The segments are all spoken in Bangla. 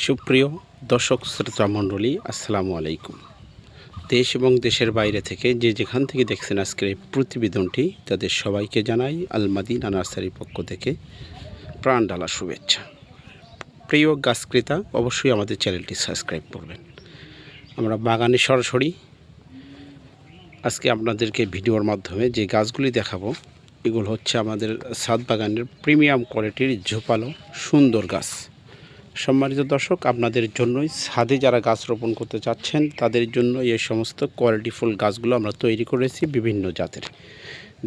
সুপ্রিয় দর্শক শ্রোতা মণ্ডলী, আসসালামু আলাইকুম। দেশ এবং দেশের বাইরে থেকে যে যেখান থেকে দেখছেন আজকের এই প্রতিবেদনটি, তাদের সবাইকে জানাই আলমাদিনা নার্সারির পক্ষ থেকে প্রাণ ডালা শুভেচ্ছা। প্রিয় গাছ ক্রেতা, অবশ্যই আমাদের চ্যানেলটি সাবস্ক্রাইব করবেন। আমরা বাগানে সরাসরি আজকে আপনাদেরকে ভিডিওর মাধ্যমে যে গাছগুলি দেখাবো, এগুলো হচ্ছে আমাদের সাত বাগানের প্রিমিয়াম কোয়ালিটির ঝোপালো সুন্দর গাছ। সম্মানিত দর্শক, আপনাদের জন্যই ছাদে যারা গাছ রোপণ করতে চাচ্ছেন তাদের জন্য এই সমস্ত কোয়ালিটিফুল গাছগুলো আমরা তৈরি করেছি বিভিন্ন জাতের।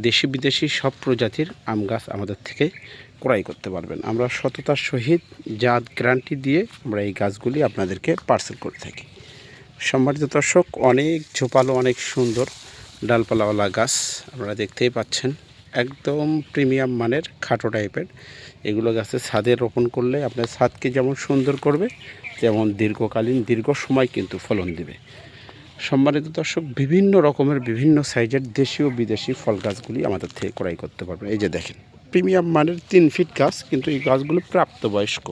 দেশি বিদেশি সব প্রজাতির আম গাছ আমাদের থেকে ক্রয় করতে পারবেন। আমরা সততার সহিত জাত গ্যারান্টি দিয়ে আমরা এই গাছগুলি আপনাদেরকে পার্সেল করে থাকি। সম্মানিত দর্শক, অনেক ঝোপালো, অনেক সুন্দর ডালপালাওয়ালা গাছ আপনারা দেখতেই পাচ্ছেন। একদম প্রিমিয়াম মানের খাটো টাইপের। এগুলো গাছে ছাদে রোপণ করলে আপনার ছাদকে যেমন সুন্দর করবে, তেমন দীর্ঘকালীন দীর্ঘ সময় কিন্তু ফলন দিবে। সম্মানিত দর্শক, বিভিন্ন রকমের বিভিন্ন সাইজের দেশীয় বিদেশি ফল গাছগুলি আমাদের থেকে ক্রয় করতে পারবেন এই যে দেখেন, প্রিমিয়াম মানের তিন ফিট গাছ, কিন্তু এই গাছগুলো প্রাপ্তবয়স্ক।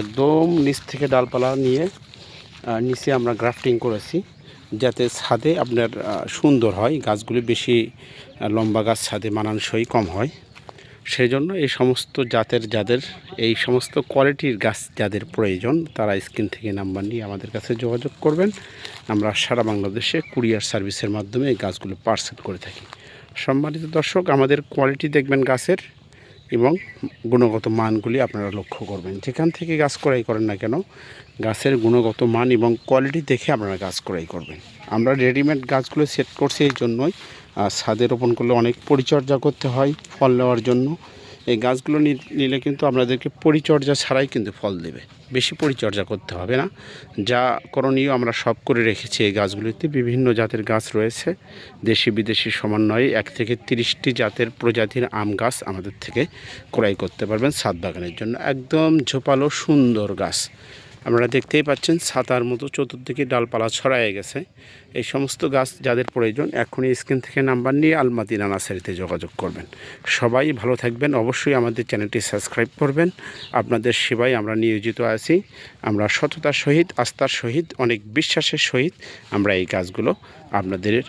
একদম নিচ থেকে ডালপালা নিয়ে নিচে আমরা গ্রাফটিং করেছি। যাতে ছাদে আপনার সুন্দর হয়, গাছগুলি বেশি লম্বা গাছ ছাদে মানানসই কম হয়। সেই জন্য এই সমস্ত জাতের যাদের, এই সমস্ত কোয়ালিটির গাছ যাদের প্রয়োজন, তারা স্ক্রিন থেকে নাম্বার নিয়ে আমাদের কাছে যোগাযোগ করবেন। আমরা সারা বাংলাদেশে কুরিয়ার সার্ভিসের মাধ্যমে এই গাছগুলো পার্সেল করে থাকি। সম্মানিত দর্শক, আমাদের কোয়ালিটি দেখবেন গাছের। এবং গুণগত মানগুলি আপনারা লক্ষ্য করবেন। যেখান থেকে গাছ ক্রয় করেন না কেন, গাছের গুণগত মান এবং কোয়ালিটি দেখে আপনারা গাছ ক্রয় করবেন। আমরা রেডিমেড গাছগুলো সেট করছি এই জন্যই। ছাদে রোপণ করলে অনেক পরিচর্যা করতে হয়, ফল নেওয়ার জন্য। এই গাছগুলো নিলে কিন্তু আপনাদেরকে পরিচর্যা ছাড়াই কিন্তু ফল দেবে। বেশি পরিচর্যা করতে হবে না। যা করণীয় আমরা সব করে রেখেছি এই গাছগুলিতে। বিভিন্ন জাতের গাছ রয়েছে। দেশি বিদেশি সমন্বয়ে এক থেকে তিরিশটি জাতের প্রজাতির আম গাছ আমাদের থেকে ক্রয় করতে পারবেন সাত বাগানের জন্য। একদম ঝোপালো সুন্দর গাছ। আপনারা দেখতেই পাচ্ছেন ছাতার মতো চতুর্দিকে ডালপালা ছড়ায় গেছে। এই সমস্ত গাছ যাদের প্রয়োজন, এখনই স্ক্রিন থেকে নাম্বার নিয়ে আলমাদিনা নার্সারিতে যোগাযোগ করবেন। সবাই ভালো থাকবেন, অবশ্যই আমাদের চ্যানেলটি সাবস্ক্রাইব করবেন। আপনাদের সেবায় আমরা নিয়োজিত আছি। আমরা সততার সহিত, আস্থার সহিত, অনেক বিশ্বাসের সহিত আমরা এই গাছগুলো আপনাদের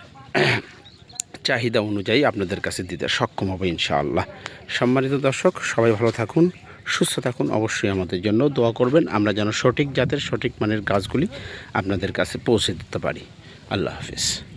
চাহিদা অনুযায়ী আপনাদের কাছে দিতে সক্ষম হবে ইনশাআল্লাহ। সম্মানিত দর্শক, সবাই ভালো থাকুন। সুস্থ থাকুন অবশ্যই আমাদের জন্য দোয়া করবেন। আমরা যেন সঠিক জাতের সঠিক মানের গাছগুলি আপনাদের কাছে পৌঁছে দিতে পারি। আল্লাহ হাফিজ।